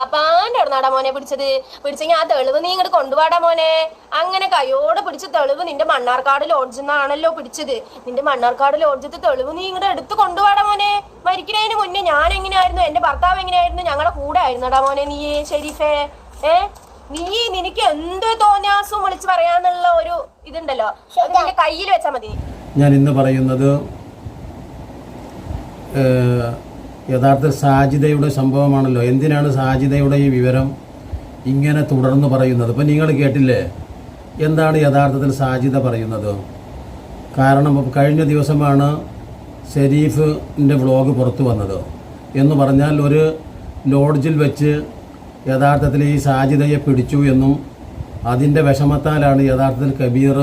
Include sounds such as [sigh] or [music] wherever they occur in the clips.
അപ്പാന്റെ അവിടെ മോനെ പിടിച്ചത്? പിടിച്ചെങ്കിൽ ആ തെളിവ് നീ ഇങ്ങോട്ട് കൊണ്ടുപോടാ മോനെ. അങ്ങനെ കയ്യോടെ പിടിച്ച തെളിവ് നിന്റെ മണ്ണാർക്കാട് ലോഡ്ജിൽ നിന്നാണല്ലോ പിടിച്ചത്. നിന്റെ മണ്ണാർക്കാട് ലോഡ്ജത്തെ തെളിവ് നീ ഇങ്ങോട്ട് എടുത്ത് കൊണ്ടുപോടാ മോനെ. മരിക്കുന്നതിന് മുന്നേ ഞാൻ എങ്ങനെയായിരുന്നു എന്റെ ഭർത്താവ് എങ്ങനെയായിരുന്നു? ഞങ്ങളെ കൂടെ ആയിരുന്നടാ മോനെ നീ ഷെരീഫേ ഏ? നീ നിനക്ക് എന്ത് തോന്നിയാസും വിളിച്ച് പറയാന്നുള്ള ഒരു ഇതുണ്ടല്ലോ. നിന്റെ കയ്യിൽ വെച്ചാ മതി. ഞാൻ ഇന്ന് പറയുന്നത് യഥാർത്ഥ സാജിദയുടെ സംഭവമാണല്ലോ. എന്തിനാണ് സാജിദയുടെ ഈ വിവരം ഇങ്ങനെ തുടർന്ന് പറയുന്നത്? ഇപ്പം നിങ്ങൾ കേട്ടില്ലേ? എന്താണ് യഥാർത്ഥത്തിൽ സാജിദ പറയുന്നത്? കാരണം കഴിഞ്ഞ ദിവസമാണ് ഷെരീഫിന്റെ വ്ളോഗ് പുറത്തു വന്നത്. എന്ന് പറഞ്ഞാൽ ഒരു ലോഡ്ജിൽ വെച്ച് യഥാർത്ഥത്തിൽ ഈ സാജിദയെ പിടിച്ചു എന്നും അതിന്റെ വിഷമത്താലാണ് യഥാർത്ഥത്തിൽ കബീർ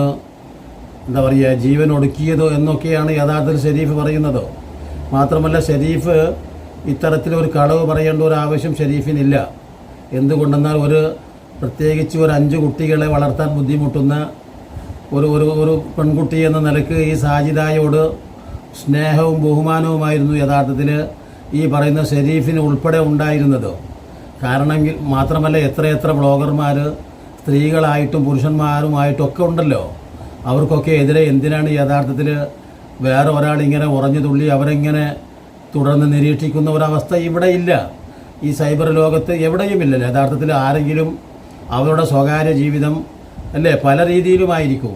എന്താ പറയുക ജീവൻ ഒടുക്കിയത് എന്നൊക്കെയാണ് യഥാർത്ഥത്തിൽ ഷെരീഫ് പറയുന്നത്. മാത്രമല്ല ഷെരീഫ് ഇത്തരത്തിലൊരു കളവ് പറയേണ്ട ഒരു ആവശ്യം ഷെരീഫിനില്ല. എന്തുകൊണ്ടെന്നാൽ ഒരു പ്രത്യേകിച്ച് ഒരു അഞ്ച് കുട്ടികളെ വളർത്താൻ ബുദ്ധിമുട്ടുന്ന ഒരു ഒരു ഒരു പെൺകുട്ടി എന്ന നിലയ്ക്ക് ഈ സാജിദായോട് സ്നേഹവും ബഹുമാനവുമായിരുന്നു യഥാർത്ഥത്തിൽ ഈ പറയുന്ന ഷെരീഫിന് ഉൾപ്പെടെ ഉണ്ടായിരുന്നത്. കാരണം മാത്രമല്ല എത്രയെത്ര ബ്ലോഗർമാർ സ്ത്രീകളായിട്ടും പുരുഷന്മാരുമായിട്ടൊക്കെ ഉണ്ടല്ലോ. അവർക്കൊക്കെ എതിരെ എന്തിനാണ് യഥാർത്ഥത്തിൽ വേറെ ഒരാൾ ഇങ്ങനെ ഉറഞ്ഞു തുള്ളി അവരെങ്ങനെ തുടർന്ന് നിരീക്ഷിക്കുന്ന ഒരവസ്ഥ ഇവിടെ ഇല്ല. ഈ സൈബർ ലോകത്ത് എവിടെയുമില്ല യഥാർത്ഥത്തിൽ ആരെങ്കിലും അവരുടെ സ്വകാര്യ ജീവിതം അല്ലേ പല രീതിയിലുമായിരിക്കും.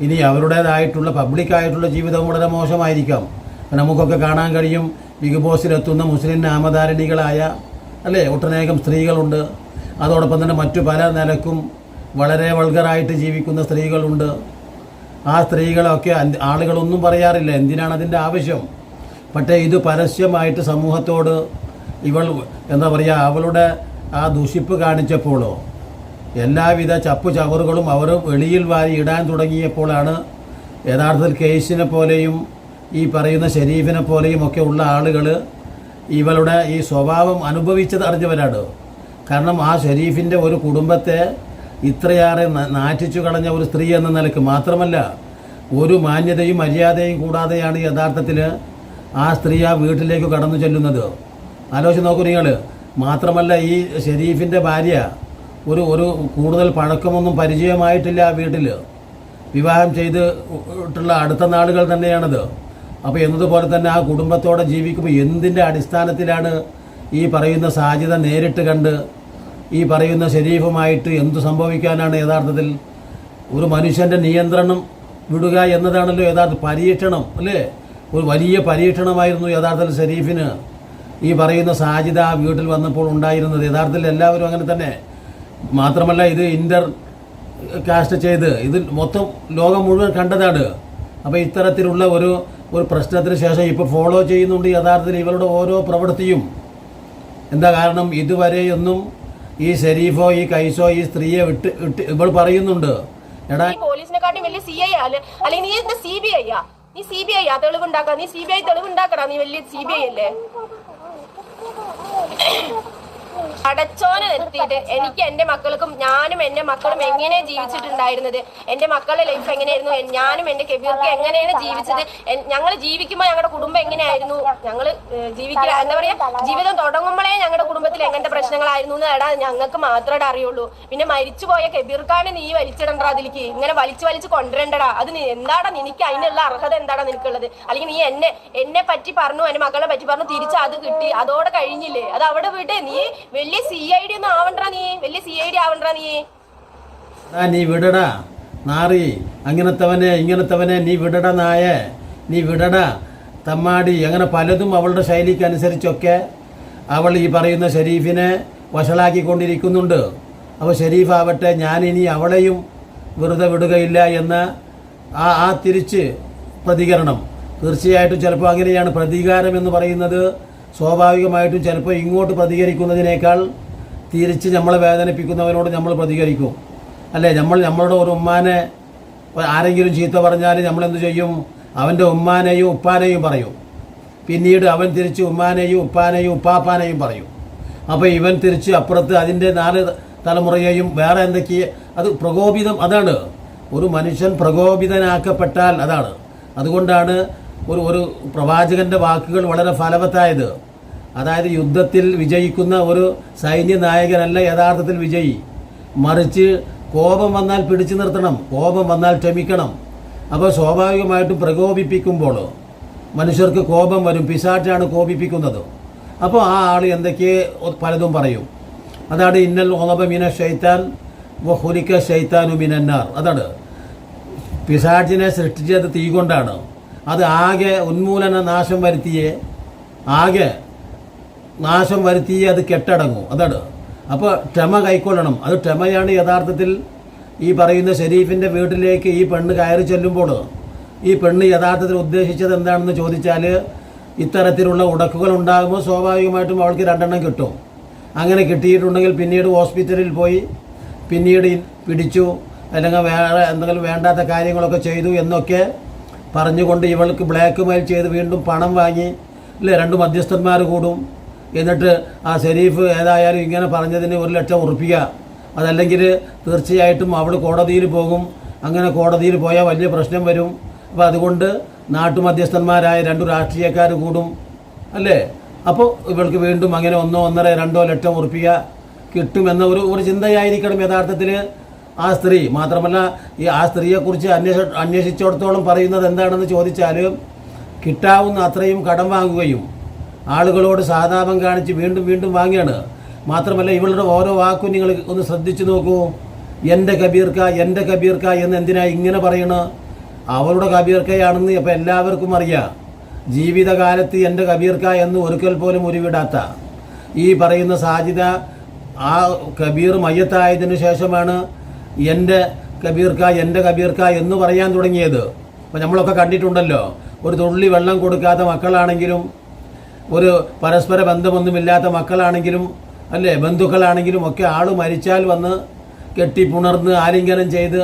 ഇനി അവരുടേതായിട്ടുള്ള പബ്ലിക്കായിട്ടുള്ള ജീവിതം വളരെ മോശമായിരിക്കാം. നമുക്കൊക്കെ കാണാൻ കഴിയും ബിഗ് ബോസിലെത്തുന്ന മുസ്ലിം നാമധാരണികളായ അല്ലേ ഒട്ടനേകം സ്ത്രീകളുണ്ട്. അതോടൊപ്പം തന്നെ മറ്റു പല നിലക്കും വളരെ വൾഗറായിട്ട് ജീവിക്കുന്ന സ്ത്രീകളുണ്ട്. ആ സ്ത്രീകളൊക്കെ ആളുകളൊന്നും പറയാറില്ല. എന്തിനാണ് അതിന്റെ ആവശ്യം? പക്ഷേ ഇത് പരസ്യമായിട്ട് സമൂഹത്തോട് ഇവൾ എന്താ പറയുക അവളുടെ ആ ദുഷിപ്പ് കാണിച്ചപ്പോഴോ എല്ലാവിധ ചപ്പു ചവറുകളും അവർ വെളിയിൽ വാരി ഇടാൻ തുടങ്ങിയപ്പോഴാണ് യഥാർത്ഥത്തിൽ കേസിനെ പോലെയും ഈ പറയുന്ന ഷെരീഫിനെ പോലെയും ഒക്കെ ഉള്ള ആളുകൾ ഇവളുടെ ഈ സ്വഭാവം അനുഭവിച്ചത് അറിഞ്ഞവരാണ്. കാരണം ആ ഷെരീഫിന്റെ ഒരു കുടുംബത്തെ ഇത്രയേറെ നാറ്റിച്ചു കളഞ്ഞ ഒരു സ്ത്രീ എന്ന നിലയ്ക്ക് മാത്രമല്ല ഒരു മാന്യതയും മര്യാദയും കൂടാതെയാണ് യഥാർത്ഥത്തിൽ ആ സ്ത്രീ ആ വീട്ടിലേക്ക് കടന്നു ചെല്ലുന്നത്. ആലോചിച്ച് നോക്കൂ നിങ്ങൾ. മാത്രമല്ല ഈ ഷെരീഫിന്റെ ഭാര്യ ഒരു ഒരു കൂടുതൽ പഴക്കമൊന്നും പരിചയമായിട്ടില്ല ആ വീട്ടിൽ. വിവാഹം ചെയ്ത് ഇട്ടുള്ള അടുത്ത നാളുകൾ തന്നെയാണത്. അപ്പോൾ എന്നതുപോലെ തന്നെ ആ കുടുംബത്തോടെ ജീവിക്കുമ്പോൾ എന്തിന്റെ അടിസ്ഥാനത്തിലാണ് ഈ പറയുന്ന സാധ്യത നേരിട്ട് കണ്ട് ഈ പറയുന്ന ശരീഫുമായിട്ട് എന്തു സംഭവിക്കാനാണ് യഥാർത്ഥത്തിൽ? ഒരു മനുഷ്യന്റെ നിയന്ത്രണം വിടുക എന്നതാണല്ലോ യഥാർത്ഥ പരീക്ഷണം അല്ലേ? ഒരു വലിയ പരീക്ഷണമായിരുന്നു യഥാർത്ഥത്തിൽ ഷെരീഫിന് ഈ പറയുന്ന സാജിദ ആ വീട്ടിൽ വന്നപ്പോൾ ഉണ്ടായിരുന്നത്. യഥാർത്ഥത്തിൽ എല്ലാവരും അങ്ങനെ തന്നെ. മാത്രമല്ല ഇത് ഇന്റർ കാസ്റ്റ് ചെയ്ത് ഇത് മൊത്തം ലോകം മുഴുവൻ കണ്ടതാണ്. അപ്പോൾ ഇത്തരത്തിലുള്ള ഒരു ഒരു പ്രശ്നത്തിന് ശേഷം ഇപ്പോൾ ഫോളോ ചെയ്യുന്നുണ്ട് യഥാർത്ഥത്തിൽ ഇവരുടെ ഓരോ പ്രവൃത്തിയും. എന്താ കാരണം? ഇതുവരെയൊന്നും ഈ ഷെരീഫോ ഈ കൈസോ ഈ സ്ത്രീയെ വിട്ട് വിട്ട് ഇവൾ പറയുന്നുണ്ട്. എടാ പോലീസിനെക്കാട്ടി വലിയ സി ഐ അല്ലെങ്കിൽ സി ബി ഐ നീ സി ബി ഐ ആ തെളിവുണ്ടാക്കാ? നീ സി ബി ഐ തെളിവുണ്ടാക്കടാ? നീ വലിയ സി ബി ഐ അല്ലേ? [coughs] [coughs] അടച്ചോനെ നിർത്തിയിട്ട് എനിക്ക് എന്റെ മക്കൾക്കും ഞാനും എന്റെ മക്കളും എങ്ങനെ ജീവിച്ചിട്ടുണ്ടായിരുന്നത്? എന്റെ മക്കളുടെ ലൈഫ് എങ്ങനെയായിരുന്നു? ഞാനും എന്റെ കെബീർക്ക് എങ്ങനെയാണ് ജീവിച്ചത്? ഞങ്ങൾ ജീവിക്കുമ്പോൾ ഞങ്ങളുടെ കുടുംബം എങ്ങനെയായിരുന്നു? ഞങ്ങൾ ജീവിക്കുക എന്താ പറയാ ജീവിതം തുടങ്ങുമ്പോഴേ ഞങ്ങളുടെ കുടുംബത്തിൽ എങ്ങനത്തെ പ്രശ്നങ്ങളായിരുന്നു എന്ന് എടാ ഞങ്ങൾക്ക് മാത്രമേ അറിയുള്ളൂ. പിന്നെ മരിച്ചുപോയ കെബീർക്കാണ് നീ വലിച്ചിടണ്ടാ അതിലേക്ക്. ഇങ്ങനെ വലിച്ചു വലിച്ച് കൊണ്ടുവരണ്ടടാ. അത് എന്താടാ നിനക്ക് അതിനുള്ള അർഹത എന്താടാ നിനക്കുള്ളത്? അല്ലെങ്കിൽ നീ എന്നെ എന്നെ പറ്റി പറഞ്ഞു എന്റെ മക്കളെ പറ്റി പറഞ്ഞു തിരിച്ചു അത് കിട്ടി. അതോടെ കഴിഞ്ഞില്ലേ? അത് അവിടെ വിട്. നീ വലിയ ഒന്നും നീ. നീ. വിടടാ. നാറി അങ്ങനത്തവനെ ഇങ്ങനത്തവനെ നീ വിടടാ നീ വിടടാ. തമ്മാടി അങ്ങനെ പലതും അവളുടെ ശൈലിക്ക് അനുസരിച്ചൊക്കെ അവൾ ഈ പറയുന്ന ഷെരീഫിനെ വഷളാക്കിക്കൊണ്ടിരിക്കുന്നുണ്ട്. അപ്പോൾ ഷെരീഫ് ആവട്ടെ ഇനി അവളെയും വെറുതെ വിടുകയില്ല എന്ന ആ ആ തിരിച്ച് പ്രതികരണം. തീർച്ചയായിട്ടും ചിലപ്പോൾ അങ്ങനെയാണ് പ്രതികാരം എന്ന് പറയുന്നത്. സ്വാഭാവികമായിട്ടും ചിലപ്പോൾ ഇങ്ങോട്ട് പ്രതികരിക്കുന്നതിനേക്കാൾ തിരിച്ച് നമ്മളെ വേദനിപ്പിക്കുന്നവരോട് നമ്മൾ പ്രതികരിക്കും. അല്ലേ? നമ്മൾ നമ്മളുടെ ഒരു ഉമ്മാനെ ആരെങ്കിലും ചീത്ത പറഞ്ഞാൽ നമ്മളെന്ത് ചെയ്യും? അവന്റെ ഉമ്മാനെയും ഉപ്പാനെയും പറയും. പിന്നീട് അവൻ തിരിച്ച് ഉമ്മാനെയും ഉപ്പാനെയും ഉപ്പാപ്പാനെയും പറയും. അപ്പോൾ ഇവൻ തിരിച്ച് അപ്പുറത്ത് അതിന്റെ നാല് തലമുറയെയും വേറെ എന്തൊക്കെ അത് പ്രകോപിതം അതാണ്. ഒരു മനുഷ്യൻ പ്രകോപിതനാക്കപ്പെട്ടാൽ അതാണ്. അതുകൊണ്ടാണ് ഒരു ഒരു പ്രവാചകന്റെ വാക്കുകൾ വളരെ ഫലവത്തായത്. അതായത് യുദ്ധത്തിൽ വിജയിക്കുന്ന ഒരു സൈന്യ നായകനല്ല യഥാർത്ഥത്തിൽ വിജയി. മറിച്ച് കോപം വന്നാൽ പിടിച്ചു നിർത്തണം കോപം വന്നാൽ ക്ഷമിക്കണം. അപ്പോൾ സ്വാഭാവികമായിട്ടും പ്രകോപിപ്പിക്കുമ്പോൾ മനുഷ്യർക്ക് കോപം വരും പിശാറ്റാണ് കോപിപ്പിക്കുന്നത്. അപ്പോൾ ആ ആൾ എന്തൊക്കെ പലതും പറയും. അതാണ് ഇന്നൽ ഓലബ മിന ഷൈത്താൻ ഹുലിക്ക ഷൈത്താനു മിനന്നാർ. അതാണ്. പിശാറ്റിനെ സൃഷ്ടിച്ചത് തീ കൊണ്ടാണ് അത് ആകെ ഉന്മൂലന നാശം വരുത്തിയേ ആകെ നാശം വരുത്തിയേ അത് കെട്ടടങ്ങും. അതാണ്. അപ്പോൾ ക്ഷമ കൈക്കൊള്ളണം. അത് ക്ഷമയാണ് യഥാർത്ഥത്തിൽ ഈ പറയുന്ന ഷെരീഫിന്റെ വീട്ടിലേക്ക് ഈ പെണ്ണ് കയറി ചെല്ലുമ്പോൾ ഈ പെണ്ണ് യഥാർത്ഥത്തിൽ ഉദ്ദേശിച്ചത് എന്താണെന്ന് ചോദിച്ചാൽ ഇത്തരത്തിലുള്ള ഉടക്കുകൾ ഉണ്ടാകുമ്പോൾ സ്വാഭാവികമായിട്ടും അവൾക്ക് രണ്ടെണ്ണം കിട്ടും. അങ്ങനെ കിട്ടിയിട്ടുണ്ടെങ്കിൽ പിന്നീട് ഹോസ്പിറ്റലിൽ പോയി പിന്നീട് പിടിച്ചു അല്ലെങ്കിൽ വേറെ എന്തെങ്കിലും വേണ്ടാത്ത കാര്യങ്ങളൊക്കെ ചെയ്തു എന്നൊക്കെ പറഞ്ഞുകൊണ്ട് ഇവൾക്ക് ബ്ലാക്ക് മെയിൽ ചെയ്ത് വീണ്ടും പണം വാങ്ങി അല്ലേ? രണ്ട് മധ്യസ്ഥന്മാർ കൂടും. എന്നിട്ട് ആ ഷെരീഫ് ഏതായാലും ഇങ്ങനെ പറഞ്ഞതിന് ഒരു ലക്ഷം ഉറപ്പിക്കുക അതല്ലെങ്കിൽ തീർച്ചയായിട്ടും അവൾ കോടതിയിൽ പോകും. അങ്ങനെ കോടതിയിൽ പോയാൽ വലിയ പ്രശ്നം വരും. അപ്പോൾ അതുകൊണ്ട് നാട്ടുമധ്യസ്ഥന്മാരായ രണ്ടു രാഷ്ട്രീയക്കാർ കൂടും അല്ലേ? അപ്പോൾ ഇവൾക്ക് വീണ്ടും അങ്ങനെ ഒന്നോ ഒന്നര രണ്ടോ ലക്ഷം ഉറപ്പിക്കുക കിട്ടുമെന്ന ഒരു ഒരു ചിന്തയായിരിക്കണം യഥാർത്ഥത്തിൽ ആ സ്ത്രീ മാത്രമല്ല ഈ ആ സ്ത്രീയെക്കുറിച്ച് അന്വേഷ അന്വേഷിച്ചിടത്തോളം പറയുന്നത് എന്താണെന്ന് ചോദിച്ചാൽ കിട്ടാവുന്ന അത്രയും കടം വാങ്ങുകയും ആളുകളോട് സാധാപം കാണിച്ച് വീണ്ടും വീണ്ടും വാങ്ങിയാണ്. മാത്രമല്ല ഇവളുടെ ഓരോ വാക്കും നിങ്ങൾ ഒന്ന് ശ്രദ്ധിച്ചു നോക്കൂ. എന്റെ കബീർക്ക എന്റെ കബീർക്ക എന്ന് എന്തിനാ ഇങ്ങനെ പറയണ? അവളുടെ കബീർക്കയാണെന്ന് ഇപ്പം എല്ലാവർക്കും അറിയാം. ജീവിതകാലത്ത് എന്റെ കബീർക്ക എന്ന് ഒരിക്കൽ പോലും ഉരുവിടാത്ത. ഈ പറയുന്ന സാധ്യത ആ കബീർ മയ്യത്തായതിനു ശേഷമാണ് എന്റെ കബീർക്ക എന്റെ കബീർക്ക എന്ന് പറയാൻ തുടങ്ങിയത്. അപ്പോൾ നമ്മളൊക്കെ കണ്ടിട്ടുണ്ടല്ലോ ഒരു തുള്ളി വെള്ളം കൊടുക്കാത്ത മക്കളാണെങ്കിലും ഒരു പരസ്പര ബന്ധമൊന്നുമില്ലാത്ത മക്കളാണെങ്കിലും അല്ലേ ബന്ധുക്കളാണെങ്കിലും ഒക്കെ ആൾ മരിച്ചാൽ വന്ന് കെട്ടിപ്പുണർന്ന് ആലിംഗനം ചെയ്ത്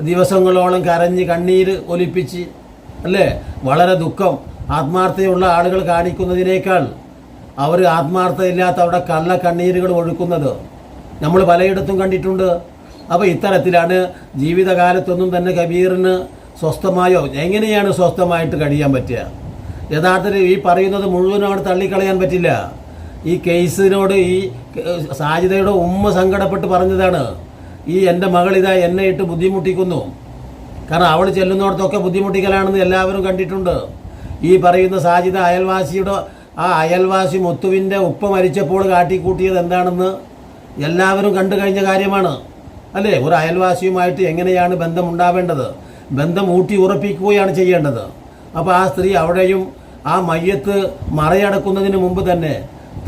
ദിവസങ്ങളോളം കരഞ്ഞ് കണ്ണീര് ഒലിപ്പിച്ച് അല്ലേ വളരെ ദുഃഖം ആത്മാർത്ഥതയുള്ള ആളുകൾ കാണിക്കുന്നതിനേക്കാൾ അവർ ആത്മാർത്ഥതയില്ലാത്ത അവിടെ കള്ള കണ്ണീരുകൾ ഒഴുക്കുന്നത്. നമ്മൾ പലയിടത്തും കണ്ടിട്ടുണ്ട്. അപ്പോൾ ഇത്തരത്തിലാണ് ജീവിതകാലത്തൊന്നും തന്നെ കബീറിന് സ്വസ്ഥമായോ? എങ്ങനെയാണ് സ്വസ്ഥമായിട്ട് കഴിയാൻ പറ്റുക? യഥാർത്ഥത്തിൽ ഈ പറയുന്നത് മുഴുവനും അവിടെ തള്ളിക്കളയാൻ പറ്റില്ല. ഈ കേസിനോട് ഈ സാജിതയുടെ ഉമ്മ സങ്കടപ്പെട്ട് പറഞ്ഞതാണ്. ഈ എന്റെ മകളിതാ എന്നെ ഇട്ട് ബുദ്ധിമുട്ടിക്കുന്നു. കാരണം അവൾ ചെല്ലുന്നിടത്തൊക്കെ ബുദ്ധിമുട്ടിക്കലാണെന്ന് എല്ലാവരും കണ്ടിട്ടുണ്ട്. ഈ പറയുന്ന സാജിത അയൽവാസിയുടെ ആ അയൽവാസി മുത്തുവിന്റെ ഉപ്പ മരിച്ചപ്പോൾ കാട്ടിക്കൂട്ടിയത് എന്താണെന്ന് എല്ലാവരും കണ്ടു കഴിഞ്ഞ കാര്യമാണ്. അല്ലേ? ഒരു അയൽവാസിയുമായിട്ട് എങ്ങനെയാണ് ബന്ധം ഉണ്ടാവേണ്ടത് ബന്ധം ഊട്ടി ഉറപ്പിക്കുകയാണ് ചെയ്യേണ്ടത്. അപ്പോൾ ആ സ്ത്രീ അവിടെയും ആ മയ്യത്ത് മറയടക്കുന്നതിന് മുമ്പ് തന്നെ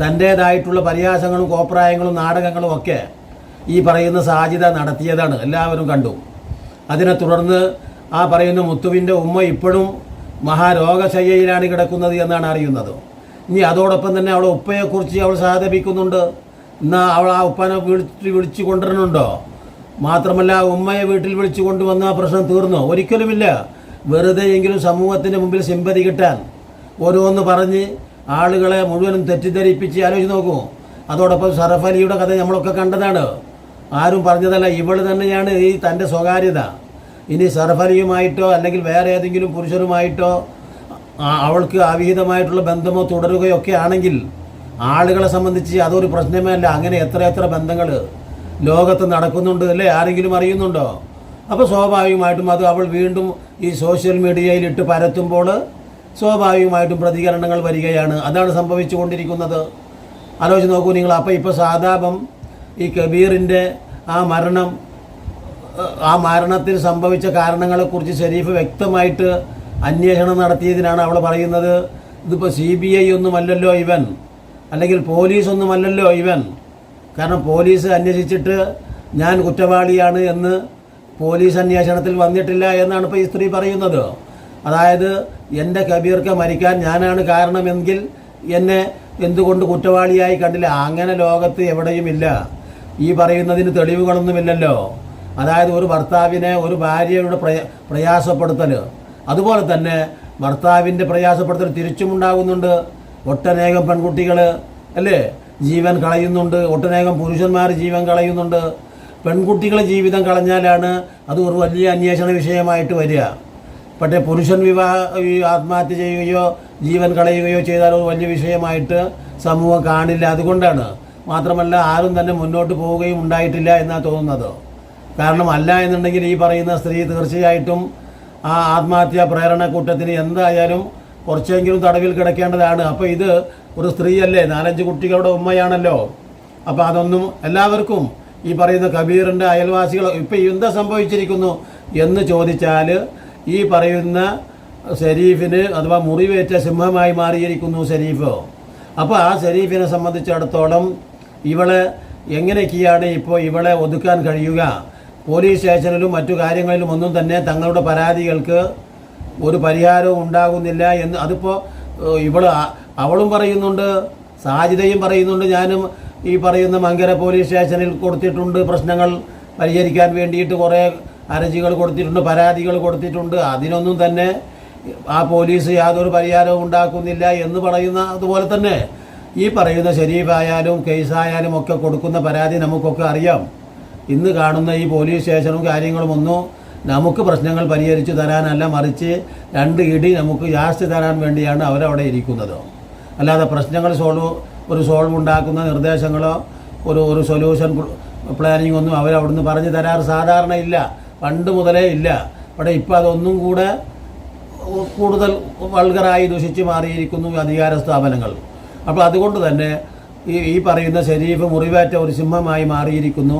തന്റേതായിട്ടുള്ള പരിഹാസങ്ങളും കോപ്രായങ്ങളും നാടകങ്ങളും ഒക്കെ ഈ പറയുന്ന സാധ്യത നടത്തിയതാണ്. എല്ലാവരും കണ്ടു. അതിനെ തുടർന്ന് ആ പറയുന്ന മുത്തുവിന്റെ ഉമ്മ ഇപ്പോഴും മഹാരോഗശയ്യയിലാണ് കിടക്കുന്നത് എന്നാണ് അറിയുന്നത്. ഇനി അതോടൊപ്പം തന്നെ അവളെ ഉപ്പയെക്കുറിച്ച് അവൾ സാധപിക്കുന്നുണ്ട്. എന്നാൽ അവൾ ആ ഉപ്പനെ വിളിച്ച് വിളിച്ചു കൊണ്ടുവരുന്നുണ്ടോ? മാത്രമല്ല ഉമ്മയെ വീട്ടിൽ വിളിച്ചു കൊണ്ടുവന്ന ആ പ്രശ്നം തീർന്നോ? ഒരിക്കലുമില്ല. വെറുതെ എങ്കിലും സമൂഹത്തിന്റെ മുമ്പിൽ സിമ്പതി കിട്ടാൻ. ഓരോന്ന് പറഞ്ഞ് ആളുകളെ മുഴുവനും തെറ്റിദ്ധരിപ്പിച്ച് ആലോചിച്ച് നോക്കൂ. അതോടൊപ്പം സറഫ് അലിയുടെ കഥ നമ്മളൊക്കെ കണ്ടതാണ്. ആരും പറഞ്ഞതല്ല ഇവൾ തന്നെയാണ് ഈ തന്റെ സ്വകാര്യത. ഇനി സറഫ് അലിയുമായിട്ടോ അല്ലെങ്കിൽ വേറെ ഏതെങ്കിലും പുരുഷനുമായിട്ടോ അവൾക്ക് അവിഹിതമായിട്ടുള്ള ബന്ധമോ തുടരുകയോ ഒക്കെ ആണെങ്കിൽ ആളുകളെ സംബന്ധിച്ച് അതൊരു പ്രശ്നമേ അല്ല. അങ്ങനെ എത്ര എത്ര ബന്ധങ്ങൾ ലോകത്ത് നടക്കുന്നുണ്ട് അല്ലേ? ആരെങ്കിലും അറിയുന്നുണ്ടോ? അപ്പോൾ സ്വാഭാവികമായിട്ടും അത് അവൾ വീണ്ടും ഈ സോഷ്യൽ മീഡിയയിൽ ഇട്ട് പരത്തുമ്പോൾ സ്വാഭാവികമായിട്ടും പ്രതികരണങ്ങൾ വരികയാണ്. അതാണ് സംഭവിച്ചുകൊണ്ടിരിക്കുന്നത്. ആലോചിച്ച് നോക്കൂ നിങ്ങൾ അപ്പോൾ ഇപ്പോൾ സാധാപം ഈ കബീറിന്റെ ആ മരണം ആ മരണത്തിൽ സംഭവിച്ച കാരണങ്ങളെക്കുറിച്ച് ഷെരീഫ് വ്യക്തമായിട്ട് അന്വേഷണം നടത്തിയതിനാണ് അവൾ പറയുന്നത്. ഇതിപ്പോൾ സി ബി ഐ ഒന്നുമല്ലല്ലോ ഇവൻ. അല്ലെങ്കിൽ പോലീസ് ഒന്നുമല്ലല്ലോ ഇവൻ. കാരണം പോലീസ് അന്വേഷിച്ചിട്ട് ഞാൻ കുറ്റവാളിയാണ് എന്ന് പോലീസ് അന്വേഷണത്തിൽ വന്നിട്ടില്ല എന്നാണ് ഇപ്പോൾ ഈ സ്ത്രീ പറയുന്നത്. അതായത് എന്റെ കബീർക്ക് മരിക്കാൻ ഞാനാണ് കാരണമെങ്കിൽ എന്നെ എന്തുകൊണ്ട് കുറ്റവാളിയായി കണ്ടില്ല? അങ്ങനെ ലോകത്ത് എവിടെയുമില്ല ഈ പറയുന്നതിന് തെളിവുകളൊന്നുമില്ലല്ലോ. അതായത് ഒരു ഭർത്താവിനെ ഒരു ഭാര്യയുടെ പ്രയ പ്രയാസപ്പെടുത്തൽ അതുപോലെ തന്നെ ഭർത്താവിന്റെ പ്രയാസപ്പെടുത്തൽ തിരിച്ചുമുണ്ടാകുന്നുണ്ട്. ഒട്ടനേകം പെൺകുട്ടികൾ അല്ലേ? ജീവൻ കളയുന്നുണ്ട്. ഒട്ടനേകം പുരുഷന്മാർ ജീവൻ കളയുന്നുണ്ട്. പെൺകുട്ടികളെ ജീവിതം കളഞ്ഞാലാണ് അത് ഒരു വലിയ അന്വേഷണ വിഷയമായിട്ട് വരിക. പക്ഷേ പുരുഷൻ വിവാഹ ആത്മഹത്യ ചെയ്യുകയോ ജീവൻ കളയുകയോ ചെയ്താൽ ഒരു വലിയ വിഷയമായിട്ട് സമൂഹം കാണില്ല. അതുകൊണ്ടാണ് മാത്രമല്ല ആരും തന്നെ മുന്നോട്ട് പോവുകയും ഉണ്ടായിട്ടില്ല എന്നാണ് തോന്നുന്നത്. കാരണം അല്ല എന്നുണ്ടെങ്കിൽ ഈ പറയുന്ന സ്ത്രീ തീർച്ചയായിട്ടും ആ ആത്മഹത്യാ പ്രേരണ കൂട്ടത്തിന് എന്തായാലും കുറച്ചെങ്കിലും തടവിൽ കിടക്കേണ്ടതാണ്. അപ്പോൾ ഇത് ഒരു സ്ത്രീയല്ലേ? നാലഞ്ച് കുട്ടികളുടെ ഉമ്മയാണല്ലോ. അപ്പോൾ അതൊന്നും എല്ലാവർക്കും ഈ പറയുന്ന കബീറിന്റെ അയൽവാസികൾ ഇപ്പോൾ എന്താ സംഭവിച്ചിരിക്കുന്നു എന്ന് ചോദിച്ചാൽ ഈ പറയുന്ന ഷെരീഫിന് അഥവാ മുറിവേറ്റ സിംഹമായി മാറിയിരിക്കുന്നു ഷെരീഫ് അപ്പോൾ ആ ഷെരീഫിനെ സംബന്ധിച്ചിടത്തോളം ഇവളെ എങ്ങനെയൊക്കെയാണ് ഇപ്പോൾ ഇവളെ ഒതുക്കാൻ കഴിയുക? പോലീസ് സ്റ്റേഷനിലും മറ്റു കാര്യങ്ങളിലും ഒന്നും തന്നെ തങ്ങളുടെ പരാതികൾക്ക് ഒരു പരിഹാരവും ഉണ്ടാകുന്നില്ല എന്ന് അതിപ്പോൾ ഇവൾ അവളും പറയുന്നുണ്ട് സാജിതയും പറയുന്നുണ്ട് ഞാനും ഈ പറയുന്ന മങ്കര പോലീസ് സ്റ്റേഷനിൽ കൊടുത്തിട്ടുണ്ട് പ്രശ്നങ്ങൾ പരിഹരിക്കാൻ വേണ്ടിയിട്ട് കുറേ അരജികൾ കൊടുത്തിട്ടുണ്ട് പരാതികൾ കൊടുത്തിട്ടുണ്ട്. അതിനൊന്നും തന്നെ ആ പോലീസ് യാതൊരു പരിഹാരവും ഉണ്ടാക്കുന്നില്ല എന്ന് പറയുന്ന അതുപോലെ തന്നെ. ഈ പറയുന്ന ഷെരീഫായാലും കേസായാലും ഒക്കെ കൊടുക്കുന്ന പരാതി നമുക്കൊക്കെ അറിയാം. ഇന്ന് കാണുന്ന ഈ പോലീസ് സ്റ്റേഷനും കാര്യങ്ങളും ഒന്നും നമുക്ക് പ്രശ്നങ്ങൾ പരിഹരിച്ചു തരാനല്ല മറിച്ച് രണ്ട് ഇടി നമുക്ക് ജാസ്തി തരാൻ വേണ്ടിയാണ് അവരവിടെ ഇരിക്കുന്നത്. അല്ലാതെ പ്രശ്നങ്ങൾ സോൾവ് ഒരു സോൾവ് ഉണ്ടാക്കുന്ന നിർദ്ദേശങ്ങളോ ഒരു ഒരു സൊല്യൂഷൻ പ്ലാനിങ് ഒന്നും അവരവിടുന്ന് പറഞ്ഞു തരാറ് സാധാരണ ഇല്ല. പണ്ട് മുതലേ ഇല്ല. അവിടെ ഇപ്പോൾ അതൊന്നും കൂടെ കൂടുതൽ വൾഗറായി ദുഷിച്ച് മാറിയിരിക്കുന്നു അധികാര സ്ഥാപനങ്ങൾ. അപ്പോൾ അതുകൊണ്ട് തന്നെ ഈ ഈ പറയുന്ന ഷെരീഫ് മുറിവേറ്റ ഒരു സിംഹമായി മാറിയിരിക്കുന്നു.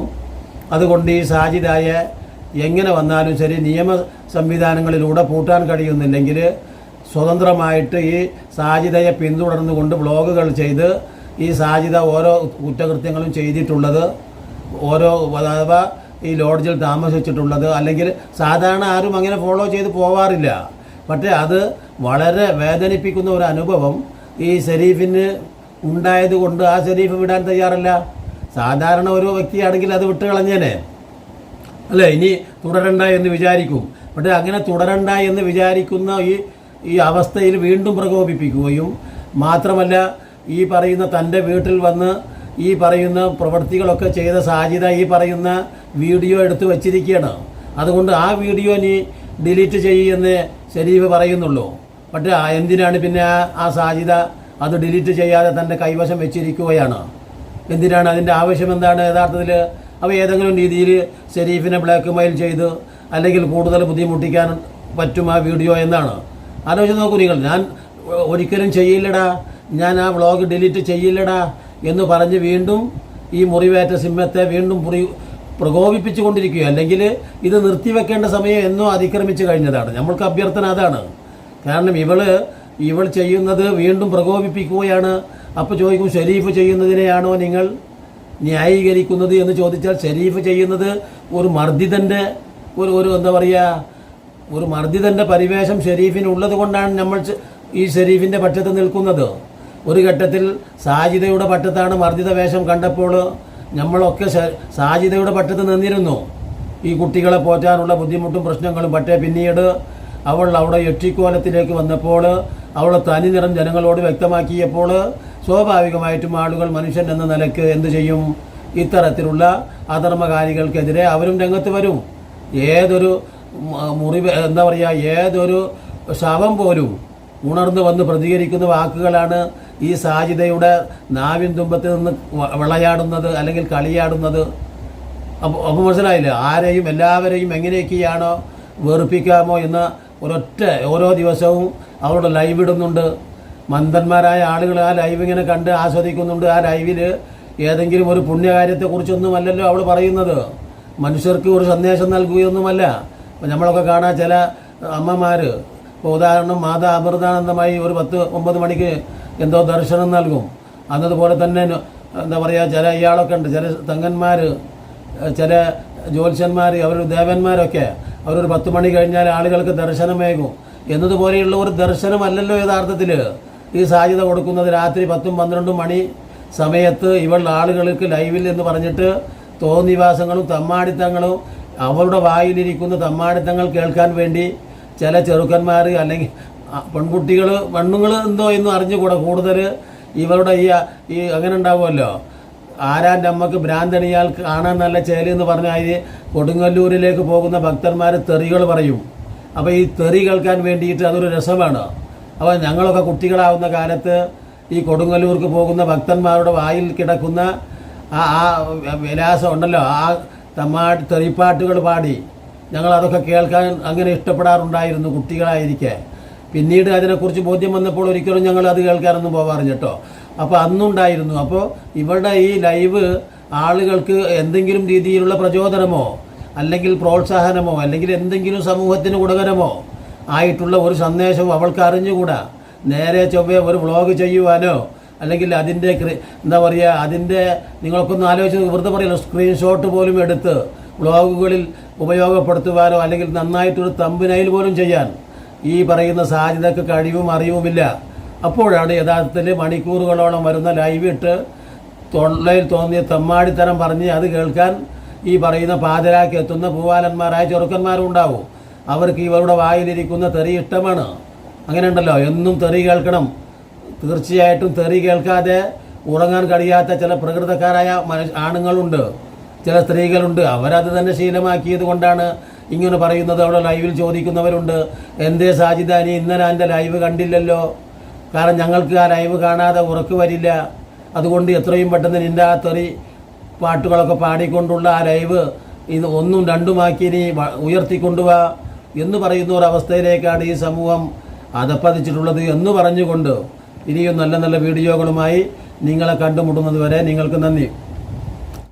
അതുകൊണ്ട് ഈ സാജിദായ എങ്ങനെ വന്നാലും ശരി നിയമ സംവിധാനങ്ങളിലൂടെ പൂട്ടാൻ കഴിയുന്നില്ലെങ്കിൽ സ്വതന്ത്രമായിട്ട് ഈ സാജിദയെ പിന്തുടർന്നുകൊണ്ട് ബ്ലോഗുകൾ ചെയ്ത് ഈ സാജിദ ഓരോ കുറ്റകൃത്യങ്ങളും ചെയ്തിട്ടുള്ളത് ഓരോ അഥവാ ഈ ലോഡ്ജിൽ താമസിച്ചിട്ടുള്ളത് അല്ലെങ്കിൽ സാധാരണ ആരും അങ്ങനെ ഫോളോ ചെയ്ത് പോവാറില്ല. പക്ഷേ അത് വളരെ വേദനിപ്പിക്കുന്ന ഒരു അനുഭവം ഈ ഷെരീഫിന് ഉണ്ടായത് കൊണ്ട് ആ ഷെരീഫ് വിടാൻ തയ്യാറല്ല. സാധാരണ ഒരു വ്യക്തിയാണെങ്കിൽ അത് വിട്ട് കളഞ്ഞേനെ അല്ലേ? ഇനി തുടരണ്ട എന്ന് വിചാരിക്കും. പക്ഷേ അങ്ങനെ തുടരണ്ട എന്ന് വിചാരിക്കുന്ന ഈ ഈ അവസ്ഥയിൽ വീണ്ടും പ്രകോപിപ്പിക്കുകയും മാത്രമല്ല ഈ പറയുന്ന തന്റെ വീട്ടിൽ വന്ന് ഈ പറയുന്ന പ്രവൃത്തികളൊക്കെ ചെയ്ത സാധ്യത ഈ പറയുന്ന വീഡിയോ എടുത്ത് വച്ചിരിക്കുകയാണ്. അതുകൊണ്ട് ആ വീഡിയോ നീ ഡിലീറ്റ് ചെയ്യുമെന്ന് ഷരീഫ് പറയുന്നുള്ളൂ. പക്ഷേ എന്തിനാണ് പിന്നെ ആ ആ സാധ്യത അത് ഡിലീറ്റ് ചെയ്യാതെ തന്റെ കൈവശം വെച്ചിരിക്കുകയാണ്? എന്തിനാണ് അതിന്റെ ആവശ്യം എന്താണ് യഥാർത്ഥത്തിൽ? അവ ഏതെങ്കിലും രീതിയിൽ ഷെരീഫിനെ ബ്ലാക്ക് മെയിൽ ചെയ്ത് അല്ലെങ്കിൽ കൂടുതൽ ബുദ്ധിമുട്ടിക്കാൻ പറ്റും ആ വീഡിയോ എന്നാണ്. ആലോചിച്ച് നോക്കൂ നിങ്ങൾ ഞാൻ ഒരിക്കലും ചെയ്യില്ലടാ ഞാൻ ആ വ്ളോഗ് ഡിലീറ്റ് ചെയ്യില്ലടാ എന്ന് പറഞ്ഞ് വീണ്ടും ഈ മുറിവേറ്റ സിംഹത്തെ വീണ്ടും മുറി പ്രകോപിപ്പിച്ചു കൊണ്ടിരിക്കുക അല്ലെങ്കിൽ ഇത് നിർത്തിവെക്കേണ്ട സമയം എന്നോ അതിക്രമിച്ചു കഴിഞ്ഞതാണ്. നമ്മൾക്ക് അഭ്യർത്ഥന അതാണ്. കാരണം ഇവൾ ഇവൾ ചെയ്യുന്നത് വീണ്ടും പ്രകോപിപ്പിക്കുകയാണ്. അപ്പോൾ ചോദിക്കും ഷെരീഫ് ചെയ്യുന്നതിനെയാണോ നിങ്ങൾ? ന്യായീകരിക്കുന്നത് എന്ന് ചോദിച്ചാൽ ഷെരീഫ് ചെയ്യുന്നത് ഒരു മർദ്ദിതന്റെ ഒരു ഒരു എന്താ പറയുക ഒരു മർദ്ദിതന്റെ പരിവേഷം ഷെരീഫിനുള്ളത് കൊണ്ടാണ് നമ്മൾ ഈ ഷെരീഫിന്റെ പക്ഷത്ത് നിൽക്കുന്നത്. ഒരു ഘട്ടത്തിൽ സാജിദയുടെ പക്ഷത്താണ് മർദ്ദിത വേഷം കണ്ടപ്പോൾ നമ്മളൊക്കെ സാജിദയുടെ പക്ഷത്ത് നിന്നിരുന്നു. ഈ കുട്ടികളെ പോറ്റാനുള്ള ബുദ്ധിമുട്ടും പ്രശ്നങ്ങളും പക്ഷേ പിന്നീട് അവൾ അവിടെ യക്ഷിക്കോലത്തിലേക്ക് വന്നപ്പോൾ അവൾ തനി നിറം ജനങ്ങളോട് വ്യക്തമാക്കിയപ്പോൾ സ്വാഭാവികമായിട്ടും ആളുകൾ മനുഷ്യൻ എന്ന നിലയ്ക്ക് എന്തു ചെയ്യും? ഇത്തരത്തിലുള്ള അധർമ്മകാരികൾക്കെതിരെ അവരും രംഗത്ത് വരും. ഏതൊരു മുറിവ് എന്താ പറയുക ഏതൊരു ശവം പോലും ഉണർന്നു വന്ന് പ്രതികരിക്കുന്ന വാക്കുകളാണ് ഈ സാജിതയുടെ നാവിൻ തുമ്പത്തിൽ നിന്ന് വിളയാടുന്നത് അല്ലെങ്കിൽ കളിയാടുന്നത്. അപ്പോൾ അപ്പോൾ മനസ്സിലായില്ലേ? ആരെയും എല്ലാവരെയും എങ്ങനെയൊക്കെയാണോ വെറുപ്പിക്കാമോ എന്ന ഒരൊറ്റ ഓരോ ദിവസവും അവരുടെ ലൈവ് ഇടുന്നുണ്ട്. മന്ദന്മാരായ ആളുകൾ ആ ലൈവ് ഇങ്ങനെ കണ്ട് ആസ്വദിക്കുന്നുണ്ട്. ആ ലൈവിൽ ഏതെങ്കിലും ഒരു പുണ്യകാര്യത്തെക്കുറിച്ചൊന്നുമല്ലല്ലോ അവൾ പറയുന്നത്. മനുഷ്യർക്ക് ഒരു സന്ദേശം നൽകുകയൊന്നുമല്ല. അപ്പം നമ്മളൊക്കെ കാണാൻ ചില അമ്മമാർ ഇപ്പോൾ ഉദാഹരണം മാതാ അമൃതാനന്ദമായി ഒരു പത്ത് ഒമ്പത് മണിക്ക് എന്തോ ദർശനം നൽകും. അന്നതുപോലെ തന്നെ എന്താ പറയുക ചില ഇയാളൊക്കെ ഉണ്ട്. ചില തങ്ങന്മാർ ചില ജ്യോത്സ്യന്മാർ അവർ ദേവന്മാരൊക്കെ. അവരൊരു പത്ത് മണി കഴിഞ്ഞാൽ ആളുകൾക്ക് ദർശനമേകും. എന്നതുപോലെയുള്ള ഒരു ദർശനമല്ലല്ലോ യഥാർത്ഥത്തിൽ ഈ സാധ്യത കൊടുക്കുന്നത് രാത്രി പത്തും പന്ത്രണ്ടും മണി സമയത്ത് ഇവൾ ആളുകൾക്ക് ലൈവിൽ എന്ന് പറഞ്ഞിട്ട് തോന്നിവാസങ്ങളും തമ്മാടിത്തങ്ങളും അവളുടെ വായിലിരിക്കുന്ന തമ്മാടിത്തങ്ങൾ കേൾക്കാൻ വേണ്ടി ചില ചെറുക്കന്മാർ അല്ലെങ്കിൽ പെൺകുട്ടികൾ പെണ്ണുങ്ങൾ എന്തോ എന്നും അറിഞ്ഞുകൂടാ കൂടുതൽ ഇവരുടെ ഈ ഈ അങ്ങനെ ഉണ്ടാവുമല്ലോ. ആരാന്റെ അമ്മയ്ക്ക് ഭ്രാന്തണിയാൽ കാണാൻ നല്ല ചേലി എന്ന് പറഞ്ഞാൽ കൊടുങ്ങല്ലൂരിലേക്ക് പോകുന്ന ഭക്തന്മാർ തെറികൾ പറയും. അപ്പോൾ ഈ തെറി കേൾക്കാൻ വേണ്ടിയിട്ട് അതൊരു രസമാണ്. അപ്പോൾ ഞങ്ങളൊക്കെ കുട്ടികളാവുന്ന കാലത്ത് ഈ കൊടുങ്ങല്ലൂർക്ക് പോകുന്ന ഭക്തന്മാരുടെ വായിൽ കിടക്കുന്ന ആ ആ വിലാസം ഉണ്ടല്ലോ ആ തമ്മാടി തെറിപ്പാട്ടുകൾ പാടി. ഞങ്ങൾ അതൊക്കെ കേൾക്കാൻ അങ്ങനെ ഇഷ്ടപ്പെടാറുണ്ടായിരുന്നു കുട്ടികളായിരിക്കെ. പിന്നീട് അതിനെക്കുറിച്ച് ബോധ്യം വന്നപ്പോൾ ഒരിക്കലും ഞങ്ങൾ അത് കേൾക്കാനൊന്നും പോകാറില്ല കേട്ടോ അപ്പോൾ അന്നുണ്ടായിരുന്നു. അപ്പോൾ ഇവരുടെ ഈ ലൈവ് ആളുകൾക്ക് എന്തെങ്കിലും രീതിയിലുള്ള പ്രചോദനമോ അല്ലെങ്കിൽ പ്രോത്സാഹനമോ അല്ലെങ്കിൽ എന്തെങ്കിലും സമൂഹത്തിന് ഗുണകരമോ ആയിട്ടുള്ള ഒരു സന്ദേശവും അവൾക്ക് അറിഞ്ഞുകൂടാ. നേരെ ചൊവ്വേ ഒരു വ്ളോഗ് ചെയ്യുവാനോ അല്ലെങ്കിൽ അതിന്റെ എന്താ പറയുക അതിന്റെ നിങ്ങൾക്കൊന്ന് ആലോചിച്ച് വെറുതെ പറയല്ലോ സ്ക്രീൻഷോട്ട് പോലും എടുത്ത് വ്ളോഗുകളിൽ ഉപയോഗപ്പെടുത്തുവാനോ അല്ലെങ്കിൽ നന്നായിട്ടൊരു തമ്പനയിൽ പോലും ചെയ്യാൻ ഈ പറയുന്ന സാധ്യതക്ക് കഴിവും അറിവുമില്ല. അപ്പോഴാണ് യഥാർത്ഥത്തിൽ മണിക്കൂറുകളോളം വരുന്ന ലൈവ് ഇട്ട് തൊള്ളയിൽ തോന്നിയ തെമ്മാടിത്തരം പറഞ്ഞ് അത് കേൾക്കാൻ ഈ പറയുന്ന പാതിരാക്കി എത്തുന്ന പൂവാലന്മാരായ ചെറുക്കന്മാരും ഉണ്ടാവും. അവർക്ക് ഇവരുടെ വായിലിരിക്കുന്ന തെറി ഇഷ്ടമാണ്. അങ്ങനെ ഉണ്ടല്ലോ എന്നും തെറി കേൾക്കണം. തീർച്ചയായിട്ടും തെറി കേൾക്കാതെ ഉറങ്ങാൻ കഴിയാത്ത ചില പ്രകൃതക്കാരായ മനുഷ്യ ആണുങ്ങളുണ്ട്. ചില സ്ത്രീകളുണ്ട്. അവരത് തന്നെ ശീലമാക്കിയത് കൊണ്ടാണ് ഇങ്ങനെ പറയുന്നത്. അവിടെ ലൈവിൽ ചോദിക്കുന്നവരുണ്ട്. എന്തേ സാജിദാനി ഇന്നലെ എന്റെ ലൈവ് കണ്ടില്ലല്ലോ. കാരണം ഞങ്ങൾക്ക് ആ ലൈവ് കാണാതെ ഉറക്കു വരില്ല. അതുകൊണ്ട് എത്രയും പെട്ടെന്ന് നിന്റെ ആ തെറി പാട്ടുകളൊക്കെ പാടിക്കൊണ്ടുള്ള ആ ലൈവ് ഇത് ഒന്നും രണ്ടുമാക്കി ഇനി ഉയർത്തിക്കൊണ്ടുവാ എന്ന് പറയുന്ന ഒരവസ്ഥയിലേക്കാണ് ഈ സമൂഹം അതപ്പതിച്ചിട്ടുള്ളത് എന്ന് പറഞ്ഞുകൊണ്ട് ഇനിയും നല്ല നല്ല വീഡിയോകളുമായി നിങ്ങളെ കണ്ടുമുട്ടുന്നത് വരെ നിങ്ങൾക്ക് നന്ദി.